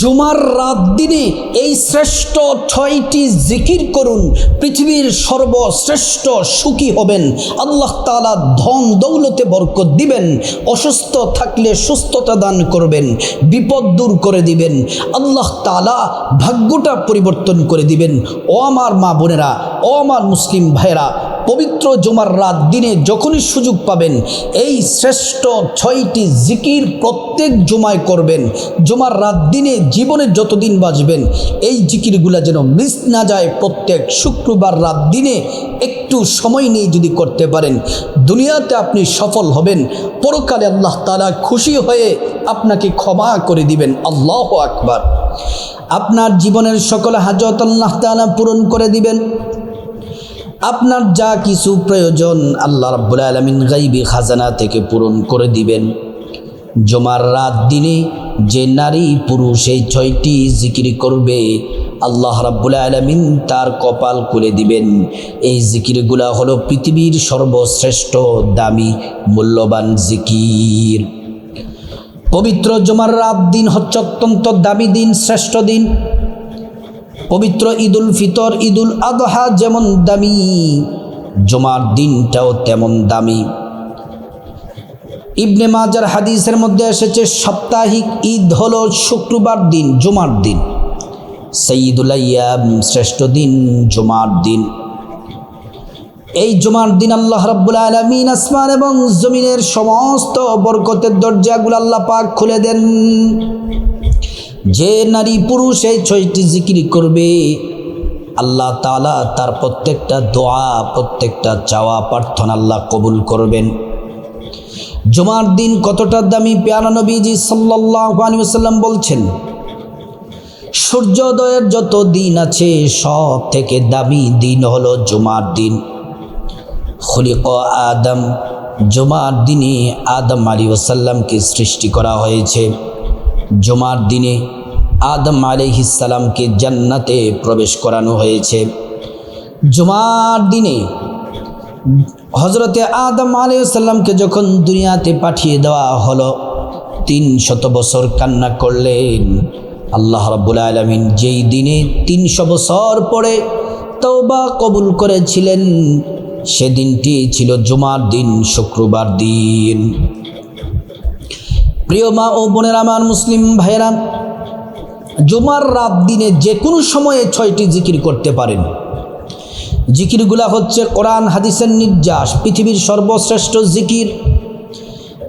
জুমার রাত দিনে এই শ্রেষ্ঠ ছয়টি জিকির করুন। পৃথিবীর সর্বশ্রেষ্ঠ সুখী হবেন। আল্লাহ তাআলা ধন দৌলতে বরকত দিবেন। অসুস্থ থাকলে সুস্থতা দান করবেন। বিপদ দূর করে দিবেন। আল্লাহ তাআলা ভাগ্যটা পরিবর্তন করে দিবেন। ও আমার মা বোনেরা, ও আমার মুসলিম ভাইয়েরা পবিত্র জুমার রাত দিনে যখনই সুযোগ পাবেন, এই শ্রেষ্ঠ ছয়টি জিকির প্রত্যেক জুমায় করবেন। জুমার রাত দিনে জীবনে যতদিন বাঁচবেন, এই জিকিরগুলো যেন মিস না যায় প্রত্যেক শুক্রবার রাত দিনে একটু সময় নিয়ে যদি করতে পারেন। দুনিয়াতে আপনি সফল হবেন, পরকালে আল্লাহ তালা খুশি হয়ে আপনাকে ক্ষমা করে দিবেন। আল্লাহ আকবার। আপনার জীবনের সকল হাজত আল্লাহ তালা পূরণ করে দিবেন। আপনার যা কিছু প্রয়োজন আল্লাহ রাব্বুল আলমিন গাইবি খাজানা থেকে পূরণ করে দিবেন। জমার রাত দিনে যে নারী পুরুষ এই ছয়টি জিকির করবে, আল্লাহ রাব্বুল আলমিন তার কপাল খুলে দিবেন। এই জিকিরগুলা হলো পৃথিবীর সর্বশ্রেষ্ঠ দামি মূল্যবান জিকির। পবিত্র জমার রাত দিন হচ্ছে অত্যন্ত দামি দিন, শ্রেষ্ঠ দিন। পবিত্র ঈদুল ফিতর, ঈদুল আদহা যেমন দামি, জমার দিনটাও তেমন দামি। ইবনে মাজার হাদিসের মধ্যে এসেছে, সাপ্তাহিক ঈদ হলো শুক্রবার দিন, জুমার দিন। সঈদুল আয়াম শ্রেষ্ঠ দিন, জুমার দিন। এই জুমার দিন আল্লাহ রাব্বুল আলমিন আসমান এবং জমিনের সমস্ত বরকতের দরজাগুলো আল্লাহ পাক খুলে দেন। যে নারী পুরুষ এই ছয়টি জিকির করবে, আল্লাহ তালা তার প্রত্যেকটা দোয়া, প্রত্যেকটা চাওয়া প্রার্থনা আল্লাহ কবুল করবেন। জুমার দিন কতটা দামি পেয়ারা নবীজি সাল্লাম বলছেন, সূর্যোদয়ের যত দিন আছে সব থেকে দামি দিন হলো জুমার দিন। খলিক আদম, জুমার দিনে আদম আলী ওসাল্লামকে সৃষ্টি করা হয়েছে। জুমার দিনে আদম আলিহিসাল্লামকে জান্নাতে প্রবেশ করানো হয়েছে। জুমার দিনে হজরতে আদম আলাইসাল্লামকে যখন দুনিয়াতে পাঠিয়ে দেওয়া হলো, তিন শত বছর কান্না করলেন। আল্লাহ রব্বুল আলমিন যেই দিনে তিনশো বছর পরে তওবা কবুল করেছিলেন, সেদিনটি ছিল জুমার দিন, শুক্রবার দিন। প্রিয় মা ও বোনের, আমার মুসলিম ভাইয়েরা জুমার রাত দিনে যে কোনো সময়ে ছয়টি জিকির করতে পারেন। জিকিরগুলা হচ্ছে কোরআন, হাদিসের নির্যাস, পৃথিবীর সর্বশ্রেষ্ঠ জিকির।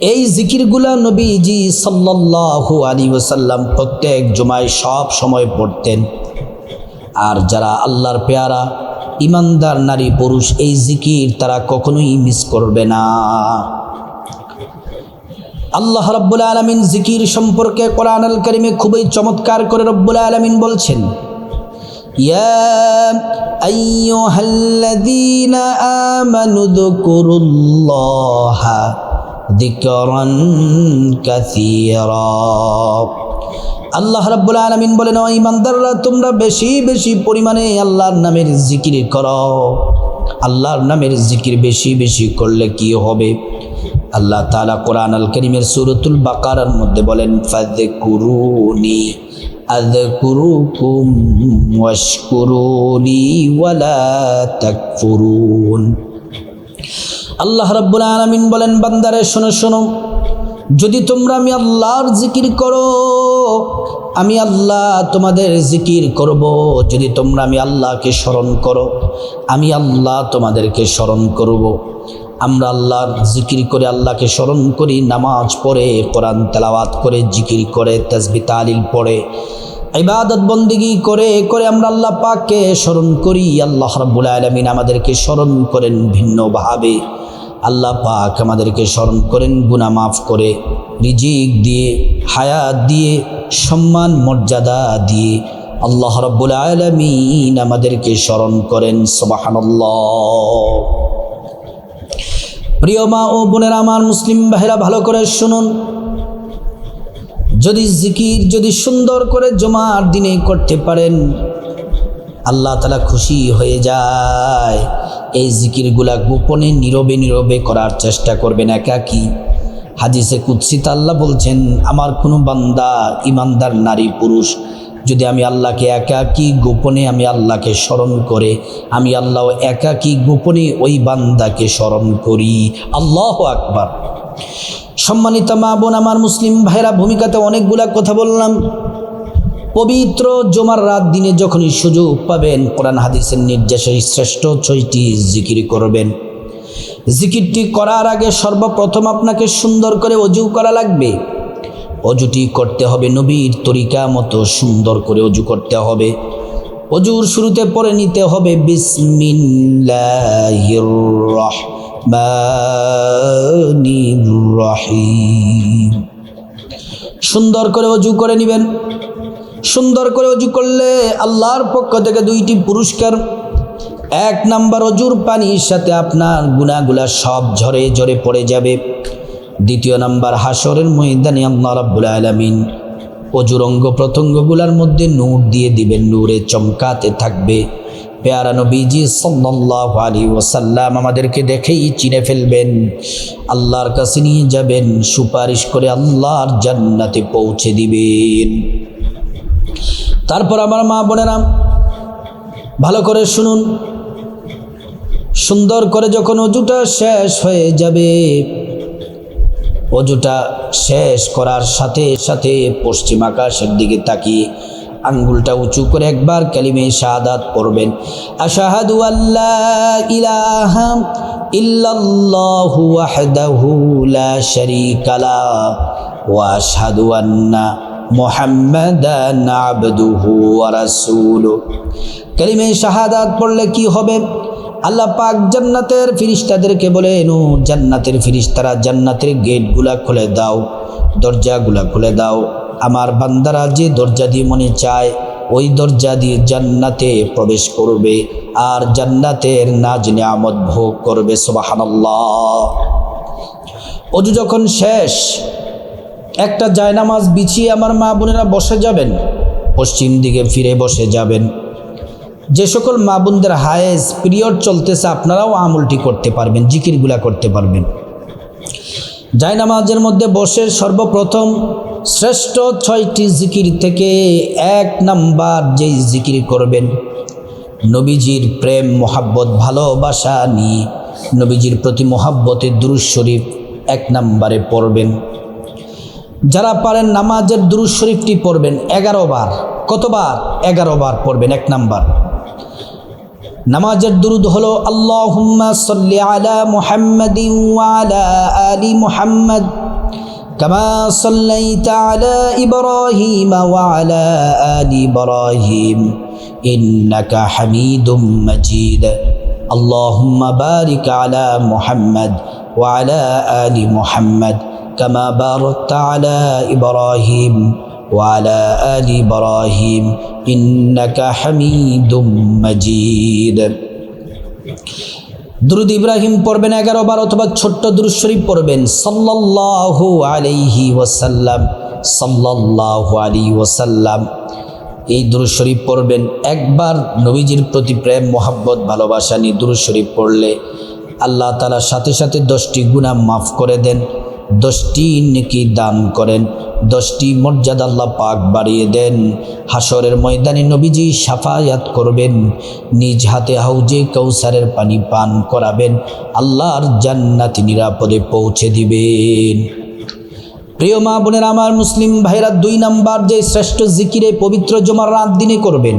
এই জিকিরগুলা নবীজি সাল্লাল্লাহু আলী ওসাল্লাম প্রত্যেক জুমায় সব সময় পড়তেন। আর যারা আল্লাহর পেয়ারা, ইমানদার নারী পুরুষ, এই জিকির তারা কখনোই মিস করবে না। আল্লাহ রব্বুল আলমিন জিকির সম্পর্কে কোরআন আল করিমে খুবই চমৎকার করে রব্বুল আলমিন বলছেন يا أيها الذين آمنوا اذكروا الله ذكرا كثيرا আল্লাহ রাব্বুল আলামিন বলেন ও ইমানদাররা তোমরা বেশি বেশি পরিমাণে আল্লাহর নামের জিকির করো আল্লাহর নামের জিকির বেশি বেশি করলে কি হবে আল্লাহ তাআলা কোরআন আল করিমের সূরাতুল বাকারার মধ্যে বলেন ওয়াশকুরুনি ওয়ালা তাকফুরুন। আল্লাহ রাব্বুল আলামিন বলেন, বান্দারে, শোনো শোনো, যদি তোমরা আমি আল্লাহর জিকির করো, আমি আল্লাহ তোমাদের জিকির করব। যদি তোমরা আমি আল্লাহকে স্মরণ করো, আমি আল্লাহ তোমাদেরকে স্মরণ করব। আমরা আল্লাহর জিকির করে আল্লাহকে স্মরণ করি, নামাজ পড়ে, কোরআন তেলাওয়াত করে, জিকির করে তসবি তালিল পড়ে। ইবাদত, বন্দিগি করে করে আমরা আল্লাহ পাককে স্মরণ করি। আল্লাহ রাব্বুল আলামিন আমাদেরকে স্মরণ করেন ভিন্নভাবে। আল্লাহ পাক আমাদেরকে স্মরণ করেন, গুনাহ মাফ করে, রিজিক দিয়ে, হায়াত দিয়ে, সম্মান, মর্যাদা দিয়ে। আল্লাহ রাব্বুল আলামিন আমাদেরকে স্মরণ করেন, সুবহানাল্লাহ। প্রিয় মা ও বোনের আমার মুসলিম ভাইরা, ভালো করে শুনুন। যদি জিকির যদি সুন্দর করে জমার দিনে করতে পারেন, আল্লাহ তালা খুশি হয়ে যায়। এই জিকিরগুলা গোপনে নীরবে নীরবে করার চেষ্টা করবেন একাকি। হাদিসে কুৎসিত আল্লাহ বলছেন, আমার কোনো বান্দা, ইমানদার নারী, পুরুষ যদি আমি আল্লাহকে একাকী গোপনে আমি আল্লাহকে স্মরণ করে, আমি আল্লাহ একাকী গোপনে ওই বান্দাকে স্মরণ করি। আল্লাহ আকবার। সম্মানিত মা বোন, আমার মুসলিম ভাইরা ভূমিকাতে অনেকগুলা কথা বললাম। পবিত্র জমার রাত দিনে যখনই সুযোগ পাবেন, কোরআন হাদিসের নির্দেশে শ্রেষ্ঠ ছয়টি জিকির করবেন। জিকিরটি করার আগে সর্বপ্রথম আপনাকে সুন্দর করে অজু করা লাগবে। অজুটি করতে হবে নবীর তরিকা মতো সুন্দর করে অজু করতে হবে। অজুর শুরুতে পরে নিতে হবে সুন্দর করে অজু করে নেবেন। সুন্দর করে অজু করলে আল্লাহর পক্ষ থেকে দুইটি পুরস্কার। এক নাম্বার অজুর পানির সাথে আপনার গুণাগুলা সব ঝরে ঝরে পড়ে যাবে। দ্বিতীয় নাম্বার হাসরের ময়দানে আল্লাহ রাব্বুল আলামিন অজুর অঙ্গ প্রত্যঙ্গগুলার মধ্যে নূর দিয়ে দিবেন, নূরে চমকাতে থাকবে। পেয়ারা নবীজি সাল্লাল্লাহু আলাইহি ওয়াসাল্লাম আমাদেরকে দেখেই চিনে ফেলবেন, আল্লাহর কাছে নিয়ে যাবেন, সুপারিশ করে আল্লাহর জান্নাতে পৌঁছে দিবেন। তারপর আমার মা বোনেরা, ভালো করে শুনুন। সুন্দর করে যখন অজুটা শেষ হয়ে যাবে অজুটা শেষ করার সাথে সাথে পশ্চিম আকাশের দিকে তাকিয়ে আঙ্গুলটা উঁচু করে একবার কালিমে শাহাদাত পড়বেন। আশাহাদু আল্লাহ ইলাহা ইল্লাল্লাহু ওয়াহদাহু লা শারীকা লা ওয়া আশহাদু আন্না মুহাম্মাদান আবদুহু ওয়া রাসূলুহু। কালিমে শাহাদাত পড়লে কি হবে? আল্লাহ পাক জান্নাতের ফিরিস্তাদেরকে ও জান্নাতের ফিরিস্তারা জান্নাতের গেটগুলা খুলে দাও, দরজাগুলা খুলে দাও। আমার বান্দারা যে দরজা দিয়ে মনে চায়, ওই দরজা দিয়ে জান্নাতে প্রবেশ করবে আর জান্নাতের নাজ নিয়ামত ভোগ করবে, সুবহানাল্লাহ। অজু যখন শেষ, একটা জায়নামাজ বিছিয়ে আমার মা বোনেরা বসে যাবেন, পশ্চিম দিকে ফিরে বসে যাবেন। যে সকল মা বোনদের হায়েস পিরিয়ড চলতেছে, আপনারাও আমলটি করতে পারবেন, জিকিরগুলা করতে পারবেন। জায়নামাজের মধ্যে বসে সর্বপ্রথম শ্রেষ্ঠ ছয়টি জিকির থেকে এক নাম্বার যেই জিকির করবেন, নবীজির প্রেম, মোহাব্বত, ভালোবাসা নিয়ে নবীজির প্রতি মোহাব্বতের দুরুজ শরীফ এক নাম্বারে পড়বেন। যারা পারেন নামাজের দুরুজ শরীফটি পড়বেন, এগারো বার, কতবার? এগারো বার পড়বেন, এক নাম্বার। নামাজের দুরুদ হলো আল্লাহুম্মা সাল্লি আলা মুহাম্মাদিন ওয়া আলা আলি মুহাম্মাদ কামা সাল্লাইতা আলা ইব্রাহিম ওয়া আলা আলি ইব্রাহিম ইন্নাকা হামিদুম মাজিদ আল্লাহুম্মা বারিক আলা মুহাম্মাদ ওয়া আলা আলি মুহাম্মাদ কামা বারাকতা আলা ইব্রাহিম وعلى آل إبراهيم إنك حميد مجيد দুরুদ ইব্রাহিম পড়বেন এগারো বার অথবা ছোট্ট দুরুদ শরীফ পড়বেন সাল্লাল্লাহু আলাইহি ওয়াসাল্লাম সাল্লাল্লাহু আলাইহি ওয়াসাল্লাম এই দুরুদ শরীফ পড়বেন একবার নবীজির প্রতি প্রেম মোহাব্বত ভালোবাসা নিয়ে দুরুদ শরীফ পড়লে আল্লাহ তালার সাথে সাথে দশটি গুণা মাফ করে দেন দশটি নেকি দান করেন, দশটি মর্যাদা আল্লাহ পাক বাড়িয়ে দেন। হাসরের ময়দানে নবীজি সাফায়াত করবেন, নিজ হাতে হাউজে কৌসারের পানি পান করাবেন, আল্লাহর জান্নাতি নিরাপদে পৌঁছে দিবেন। প্রিয় মা বোনের, আমার মুসলিম ভাইরা দুই নাম্বার যে শ্রেষ্ঠ জিকিরে পবিত্র জমার রাত দিনে করবেন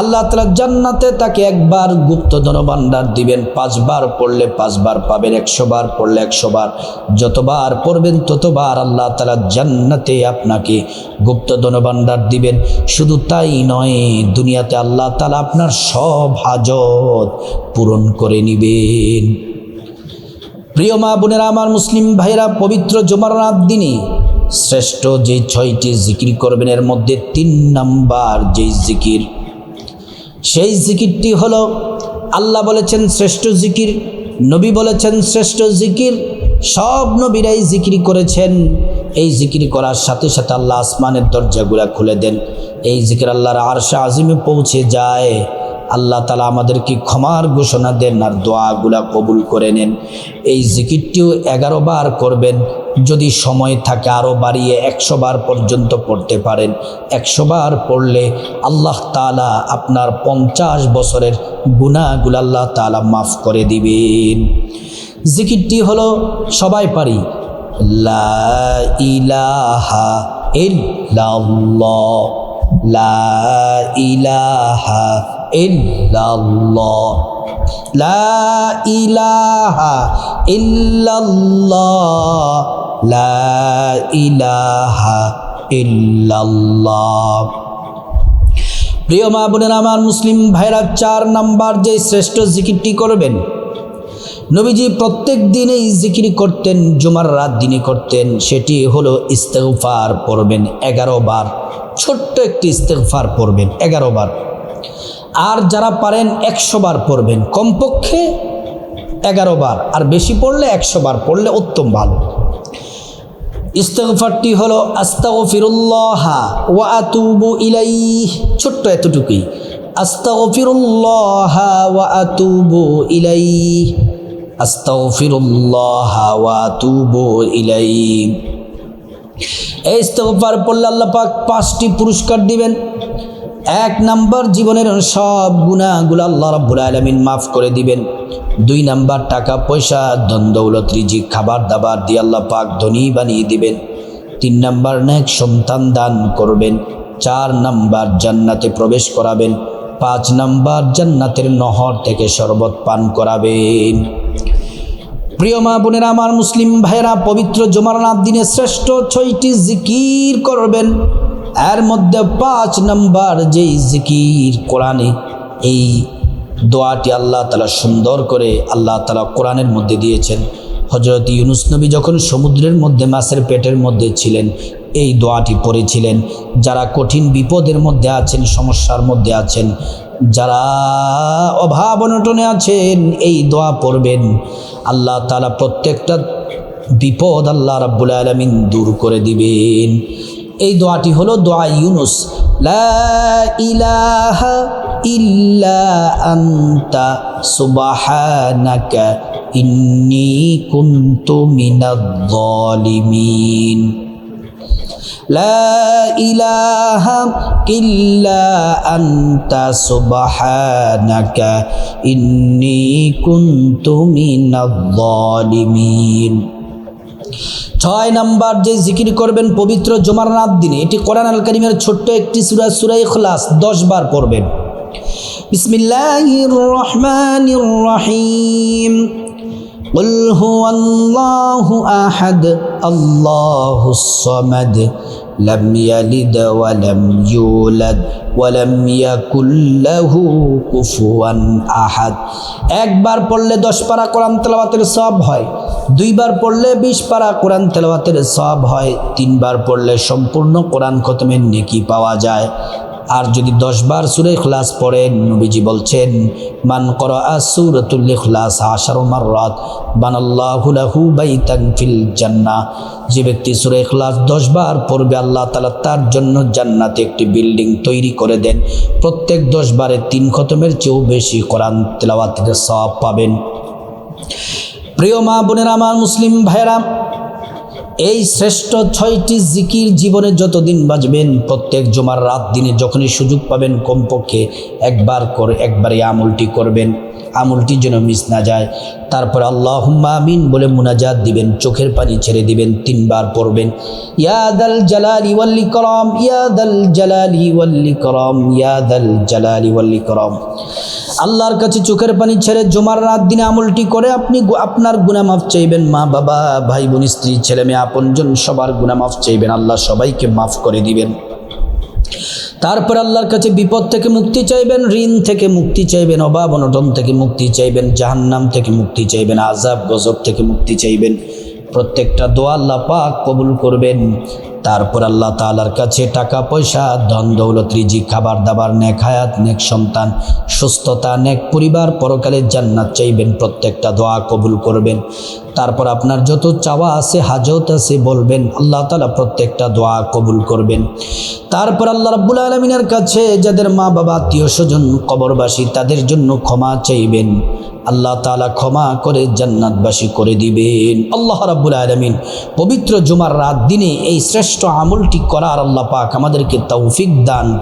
আল্লাহ তালা জান্নাতে তাকে একবার গুপ্ত ধনভাণ্ডার দিবেন। পাঁচবার পড়লে পাঁচবার পাবেন একশো বার পড়লে একশো বার যতবার পড়বেন, ততবার আল্লাহ তালা জান্নাতে আপনাকে গুপ্ত ধনভাণ্ডার দিবেন। শুধু তাই নয়, দুনিয়াতে আল্লাহ তালা আপনার সব হাজত পূরণ করে নিবেন। প্রিয় মা বোনেরা, আমার মুসলিম ভাইরা পবিত্র জমার রাত দিনে শ্রেষ্ঠ যে ছয়টি জিকির করবেন, এর মধ্যে তিন নাম্বার যেই জিকির সেই জিকিরটি হলো আল্লাহ বলেছেন শ্রেষ্ঠ জিকির, নবী বলেছেন শ্রেষ্ঠ জিকির, সব নবীরাই জিকির করেছেন। এই জিকির করার সাথে সাথে আল্লাহ আসমানের দরজাগুলা খুলে দেন। এই জিকির আল্লাহর আরশা আজিমে পৌঁছে যায়। আল্লাহ তালা আমাদেরকে ক্ষমার ঘোষণা দেন আর দোয়াগুলা কবুল করে নেন। এই জিকিরটিও এগারো বার করবেন। যদি সময় থাকে আরও বাড়িয়ে একশো বার পর্যন্ত পড়তে পারেন। একশো বার পড়লে আল্লাহ তালা আপনার পঞ্চাশ বছরের গুণাগুলো আল্লাহ তালা মাফ করে দিবেন। জিকিরটি হলো সবাই পারি, লা ইলাহা ইল্লাল্লাহ, লা ইলাহা লা ইলাহা ইল্লাল্লাহ লা ইলাহা প্রিয় মা বোনের, আমার মুসলিম ভাইরা, চার নাম্বার যে শ্রেষ্ঠ জিকিরটি করবেন, নবীজি প্রত্যেক দিন এই জিকির করতেন, জুমার রাত দিনে করতেন, সেটি হলো ইস্তেগফার পড়বেন এগারো বার, ছোট্ট একটি ইস্তেগফার পড়বেন এগারো বার। আর যারা পারেন একশো বার পড়বেন, কমপক্ষে এগারো বার, আর বেশি পড়লে একশো বার পড়লে উত্তম ভালো। ইস্তেগফারটি হলো আস্তাগফিরুল্লাহ ওয়া আতুবু ইলাই ছোট্ট এতটুকুই। আস্তাগফিরুল্লাহ ওয়া আতুবু ইলাই আস্তাও ফিরুল্লাহা ও আতুবু ইলাই এই ইস্তেগফার পড়লে আল্লাহ পাঁচটি পুরস্কার দিবেন। এক নাম্বার জীবনের সব গুণাগুলো আল্লাহ রাব্বুল আলামিন মাফ করে দিবেন। দুই নাম্বার, টাকা, পয়সা দ্বন্দ্বৌলত রিজিক, খাবার দাবার দিয়ে আল্লাহ পাক ধনী বানিয়ে দিবেন। তিন নাম্বার, নেক সন্তান দান করবেন। চার নাম্বার, জান্নাতে প্রবেশ করাবেন। পাঁচ নাম্বার, জান্নাতের নহর থেকে শরবত পান করাবেন। প্রিয় মা বোনেরা, আমার মুসলিম ভাইয়েরা, পবিত্র জমার রাত দিনে শ্রেষ্ঠ ছয়টি জিকির করবেন। এর মধ্যে পাঁচ নম্বর যেই জিকির কোরআনে, এই দোয়াটি আল্লাহ তালা সুন্দর করে আল্লাহ তালা কোরআনের মধ্যে দিয়েছেন। হজরত ইউনুস নবী যখন সমুদ্রের মধ্যে, মাছের পেটের মধ্যে ছিলেন, এই দোয়াটি পড়েছিলেন। যারা কঠিন বিপদের মধ্যে আছেন, সমস্যার মধ্যে আছেন, যারা অভাব অনটনে আছেন, এই দোয়া পড়বেন। আল্লাহ তালা প্রত্যেকটা বিপদ আল্লাহ রাব্বুল আলমিন দূর করে দিবেন। এই দোয়াটি হলো দোয়া ইউনুস। ইলাহা ইল্লা আন্তা সুবাহানাকা ইন্নি কুন্তু মিনাদ্দালিমিন লা ইলাহা ইল্লা আন্তা সুবহানাকা ইন্নি কুন্তু মিনাদ্দালিমিন ছয় নাম্বার যে জিকির করবেন পবিত্র জমার রাত দিনে এটি কোরআন আল করিমের ছোট্ট একটি সুরা সুরাই খলাস দশ বার পড়বেন বিসমিল্লাহির রহমানির রহিম قل هو الله أحد الله الصمد لم يلد ولم يولد ولم يكن له كفوا أحد একবার পড়লে দশ পারা কোরআন তেলাওয়াতের সব হয় দুইবার পড়লে বিশ পারা কোরআন তেলাওয়াতের সব হয় তিনবার পড়লে সম্পূর্ণ কোরআন খতমের নেকি পাওয়া যায় আর যদি দশবার সুরে খ্লাস পড়েন, নবীজি বলছেন, মান কর আসুরতুল আশার মাররাত, বানাল্লাহু লাহু বাইতান ফিল জান্নাহ। যে ব্যক্তি সুরে ইখলাস দশবার পড়বে, আল্লাহ তালা তার জন্য জান্নাতে একটি বিল্ডিং তৈরি করে দেন। প্রত্যেক দশবারে তিন খতমের চেয়েও বেশি কোরআন তেলাওয়াতের সব পাবেন। প্রিয় মা বোনেরা, আমার মুসলিম ভাইরা এই শ্রেষ্ঠ ছয়টি জিকির জীবনে যতদিন বাজবেন প্রত্যেক জমার রাত দিনে যখনই সুযোগ পাবেন কমপক্ষে একবার করে একবার আমলটি করবেন। আমলটি যেন মিস না যায়। তারপর আল্লাহ আমিন বলে মুনাজাত দিবেন, চোখের পানি ছেড়ে দিবেন, তিনবার পড়বেন। ইয়াদাল জালালি ওয়াল্লি করম ইয়াদাল জালালি ওয়াল্লি করম ইয়াদাল জালালি ওয়াল্লি করম আল্লাহর কাছে চোখের পানি ছেড়ে জমার রাত দিনে আমলটি করে আপনি আপনার গুনাহ মাফ চাইবেন। মা, বাবা, ভাই, বোন, স্ত্রী, ছেলে, মেয়ে আপনজন সবার গুনাহ মাফ চাইবেন। আল্লাহ সবাইকে মাফ করে দিবেন। তারপর আল্লাহর কাছে বিপদ থেকে মুক্তি চাইবেন, ঋণ থেকে মুক্তি চাইবেন, অভাব, অনটন থেকে মুক্তি চাইবেন, জাহান্নাম থেকে মুক্তি চাইবেন আজাব গজব থেকে মুক্তি চাইবেন। প্রত্যেকটা দোয়া আল্লাহ পাক কবুল করবেন। তারপর আল্লাহ তালার কাছে টাকা, পয়সা, ধন, দৌলত রিজি খাবার দাবার, নেক হায়াত, নেক সন্তান, সুস্থতা, নেক পরিবার পরকালে জান্নাত চাইবেন। প্রত্যেকটা দোয়া কবুল করবেন। তারপর আপনার যত চাওয়া আছে, হাজত আছে, বলবেন, আল্লাহ তাআলা প্রত্যেকটা দোয়া কবুল করবেন। তারপর আল্লাহ রাব্বুল আলমিনের কাছে যাদের মা বাবা, আত্মীয় স্বজন, কবরবাসী, তাদের জন্য ক্ষমা চাইবেন। আল্লাহ তাআলা ক্ষমা করে জান্নাতবাসী করে দিবেন। আল্লাহ রাব্বুল আলমিন পবিত্র জুমার রাত দিনে এই শ্রেষ্ঠ আমলটি করার আল্লাহ পাক আমাদেরকে তৌফিক দান